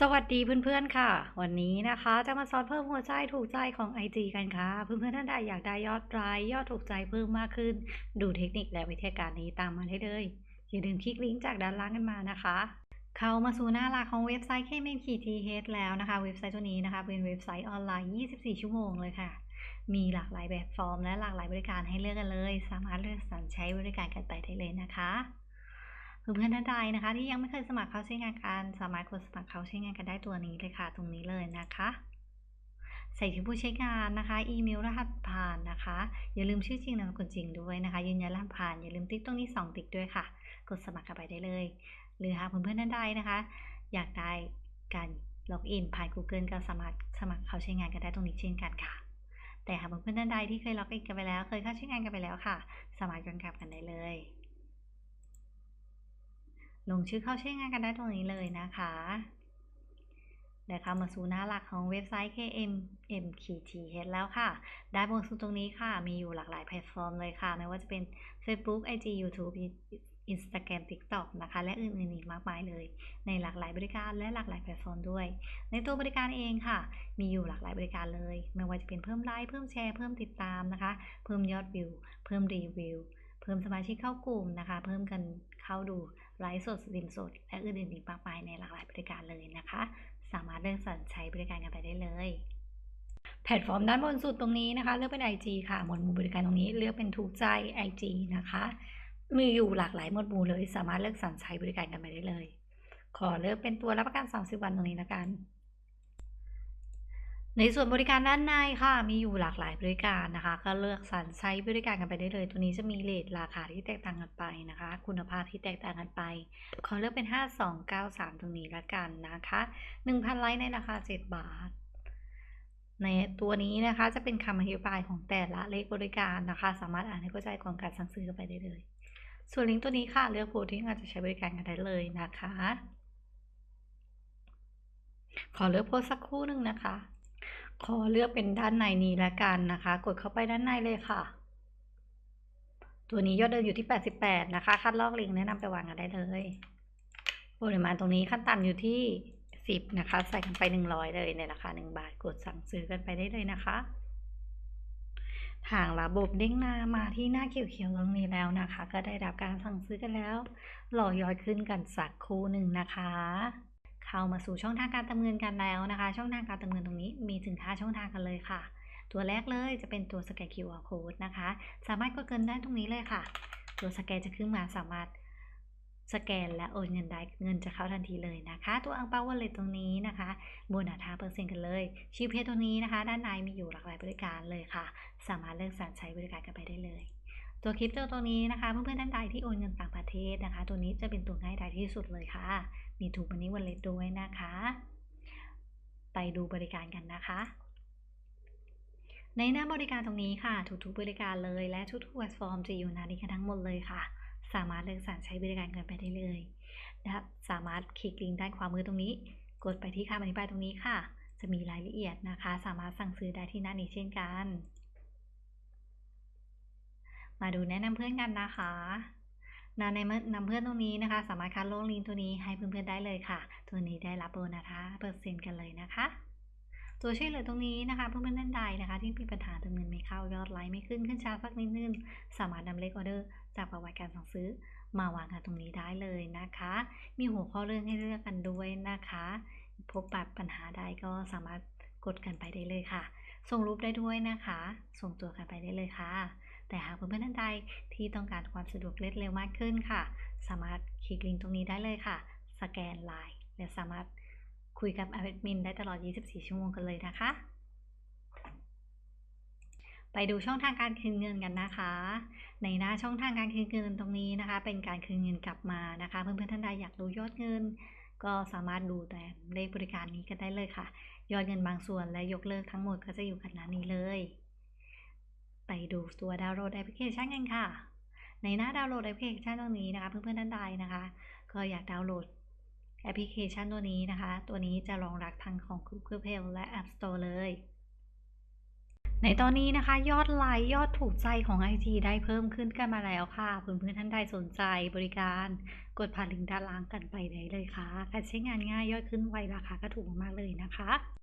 สวัสดีเพื่อนๆค่ะ วันนี้นะคะจะมาสอนเพิ่มหัวใจถูกใจของ IG กันค่ะ เพื่อนๆท่านใดอยากได้ยอดไลค์ยอดถูกใจเพิ่มมากขึ้น ดูเทคนิคและวิธีการนี้ตามมาได้เลยอย่าลืมคลิกลิงก์จากด้านล่างกันมานะคะ เข้ามาสู่หน้าหลักของเว็บไซต์ k m k t h แล้วนะคะ เว็บไซต์ตัวนี้นะคะ เป็นเว็บไซต์ออนไลน์ 24 ชั่วโมงเลยค่ะ มีหลากหลายแบบฟอร์มและหลากหลายบริการให้เลือกกันเลย สามารถเลือกสรรใช้บริการกันไปได้เลยนะคะ เพื่อนท่านใดนะคะ ที่ยังไม่เคยสมัครเข้าใช้งานกันสามารถกดสมัครเข้าใช้งานกันได้ตัวนี้เลยค่ะ ตรงนี้เลยนะคะ ใส่ชื่อผู้ใช้งานนะคะ อีเมลรหัสผ่านนะคะ อย่าลืมชื่อจริงนามสกุลจริงด้วยนะคะ ยืนยันรหัสผ่านอย่าลืมติ๊กตรงนี้2ติ๊กด้วยค่ะ กดสมัครเข้าไปได้เลย หรือหากเพื่อนๆท่านใดนะคะ อยากได้การล็อกอินผ่าน Google ก็สามารถสมัครเข้าใช้งานกันได้ตรงนี้เช่นกันค่ะ แต่หากเพื่อนๆท่านใดที่เคยล็อกอินกันไปแล้ว เคยเข้าใช้งานกันไปแล้วค่ะ สามารถย้อนกลับกันได้เลย ลงชื่อเข้าใช้งานกันได้ตรงนี้เลยนะคะเดี๋ยวเข้ามาสู่หน้าหลักของเว็บไซต์ KMMKTH แล้วค่ะ ได้บนสุดตรงนี้ค่ะ มีอยู่หลากหลายแพลตฟอร์มเลยค่ะ ไม่ว่าจะเป็น Facebook IG YouTube Instagram TikTok นะคะ และอื่นๆอีกมากมายเลย ในหลากหลายบริการและหลากหลายแพลตฟอร์มด้วย ในตัวบริการเองค่ะ มีอยู่หลากหลายบริการเลย ไม่ว่าจะเป็นเพิ่มไลค์ เพิ่มแชร์ เพิ่มติดตามนะคะ เพิ่มยอดวิว เพิ่มรีวิว เพิ่มสมาชิกเข้ากลุ่มนะคะ เพิ่มกันเข้าดูไลฟ์สดสตรีมสด และอื่นๆอีกมากมายในหลากหลายบริการเลยนะคะ สามารถเลือกสรรใช้บริการกันไปได้เลยแพลตฟอร์มด้านบนสุดตรงนี้นะคะ เลือกเป็น IG ค่ะ หมวดหมู่บริการตรงนี้เลือกเป็นถูกใจ IG นะคะ มีอยู่หลากหลายหมวดหมู่เลย สามารถเลือกสรรใช้บริการกันไปได้เลย ขอเลือกเป็นตัวรับประกัน 30 วันตรงนี้ละกัน ในส่วนบริการด้านในค่ะ มีอยู่หลากหลายบริการนะคะ ก็เลือกสรรใช้บริการกันไปได้เลย ตัวนี้จะมีเลทราคาที่แตกต่างกันไปนะคะ คุณภาพที่แตกต่างกันไป ขอเลือกเป็น 5293 ตรงนี้ละกันนะคะ 1,000 ไลค์ในราคา 7 บาท ในตัวนี้นะคะจะเป็นคำอธิบายของแต่ละเลขบริการนะคะ สามารถอ่านให้เข้าใจก่อนการสั่งซื้อกันไปได้เลย ส่วนลิงก์ตัวนี้ค่ะ เลือกโพสที่อาจจะใช้บริการกันได้เลยนะคะ ขอเลือกโพสสักครู่หนึ่งนะคะ ขอเลือกเป็นด้านในนี้ละกันนะคะ กดเข้าไปด้านในเลยค่ะ ตัวนี้ยอดเดิมอยู่ที่ 88 นะคะ คัดลอกลิงแนะนำไปวางกันได้เลยปริมาณตรงนี้ขั้นต่ำอยู่ที่ 10 นะคะ ใส่กันไป 100 เลยในราคา 1 บาท กดสั่งซื้อกันไปได้เลยนะคะทางระบบเด้งหน้ามาที่หน้าเขียวๆตรงนี้แล้วนะคะ ก็ได้รับการสั่งซื้อกันแล้วรอยอดขึ้นกันสักครู่หนึ่งนะคะ เข้ามาสู่ช่องทางการเติมเงินกันแล้วนะคะ ช่องทางการเติมเงินตรงนี้มีถึง5ช่องทางกันเลยค่ะ ตัวแรกเลยจะเป็นตัวสแกน QR code นะคะ สามารถกดเงินได้ตรงนี้เลยค่ะ ตัวสแกนจะขึ้นมาสามารถสแกนและโอนเงินได้เงินจะเข้าทันทีเลยนะคะ ตัวอังเปาวอลเล็ตตรงนี้นะคะโบนัส5เปอร์เซ็นต์กันเลยชีพเพจตรงนี้นะคะ ด้านในมีอยู่หลากหลายบริการเลยค่ะ สามารถเลือกสรรใช้บริการกันไปได้เลย ตัวคริปโตตัวนี้นะคะ เพื่อนๆท่านใดที่โอนเงินต่างประเทศนะคะ ตัวนี้จะเป็นตัวง่ายดายที่สุดเลยค่ะ มีถูกมันนี้วันเล็ตด้วยนะคะ ไปดูบริการกันนะคะ ในหน้าบริการตรงนี้ค่ะ ทุกๆบริการเลยและทุกๆแพลตฟอร์มจะอยู่หน้านี้กันทั้งหมดเลยค่ะ สามารถเลือกสรรใช้บริการกันไปได้เลยนะครับสามารถคลิกลิงก์ด้านขวามือตรงนี้ กดไปที่คำอธิบายตรงนี้ค่ะ จะมีรายละเอียดนะคะ สามารถสั่งซื้อได้ที่หน้านี้เช่นกัน มาดูแนะนำเพื่อนกันนะคะนาในนำเพื่อนตรงนี้นะคะ สามารถคัดลงลิงตัวนี้ให้เพื่อนๆได้เลยค่ะ ตัวนี้ได้รับโบนัสเปอร์เซ็นต์กันเลยนะคะ ตัวช่วยเหลือตรงนี้นะคะเพื่อนๆท่านใดนะคะ ที่มีปัญหาเติมเงินไม่เข้ายอดไลค์ไม่ขึ้นขึ้นช้าสักนิดนึงสามารถนำเลขออเดอร์จากประวัติการสั่งซื้อมาวางกันตรงนี้ได้เลยนะคะ มีหัวข้อเรื่องให้เลือกกันด้วยนะคะ พบปัดปัญหาใดก็สามารถกดกันไปได้เลยค่ะ ส่งรูปได้ด้วยนะคะ ส่งตัวกันไปได้เลยค่ะ แต่หากเพื่อนๆท่านใดที่ต้องการความสะดวกเรวดเร็วมากขึ้นค่ะ สามารถคลิกลิงก์ตรงนี้ได้เลยค่ะ สแกนไลน์และสามารถคุยกับแอดมินได้ตลอด 24 ชั่วโมงกันเลยนะคะ ไปดูช่องทางการคืนเงินกันนะคะ ในหน้าช่องทางการคืนเงินตรงนี้นะคะ เป็นการคืนเงินกลับมานะคะ เพื่อนๆท่านใดอยากรู้ยอดเงิน ก็สามารถดูแต่เลขบริการนี้กันได้เลยค่ะ ยอดเงินบางส่วนและยกเลิกทั้งหมดก็จะอยู่กันหน้านี้เลย ไปดูตัวดาวน์โหลดแอปพลิเคชันกันค่ะ ในหน้าดาวน์โหลดแอปพลิเคชันตรงนี้นะคะ เพื่อนๆท่านใดนะคะ ก็อยากดาวน์โหลดแอปพลิเคชันตัวนี้นะคะ ตัวนี้จะรองรับทั้งของ Google Play และ App Store เลย ในตอนนี้นะคะ ยอดไลค์ยอดถูกใจของ IG ได้เพิ่มขึ้นกันมาแล้วค่ะเพื่อนๆท่านใดสนใจบริการกดผ่านลิงก์ด้านล่างกันไปได้เลยค่ะการใช้งานง่ายยอดขึ้นไวราคาก็ถูกมากเลยนะคะ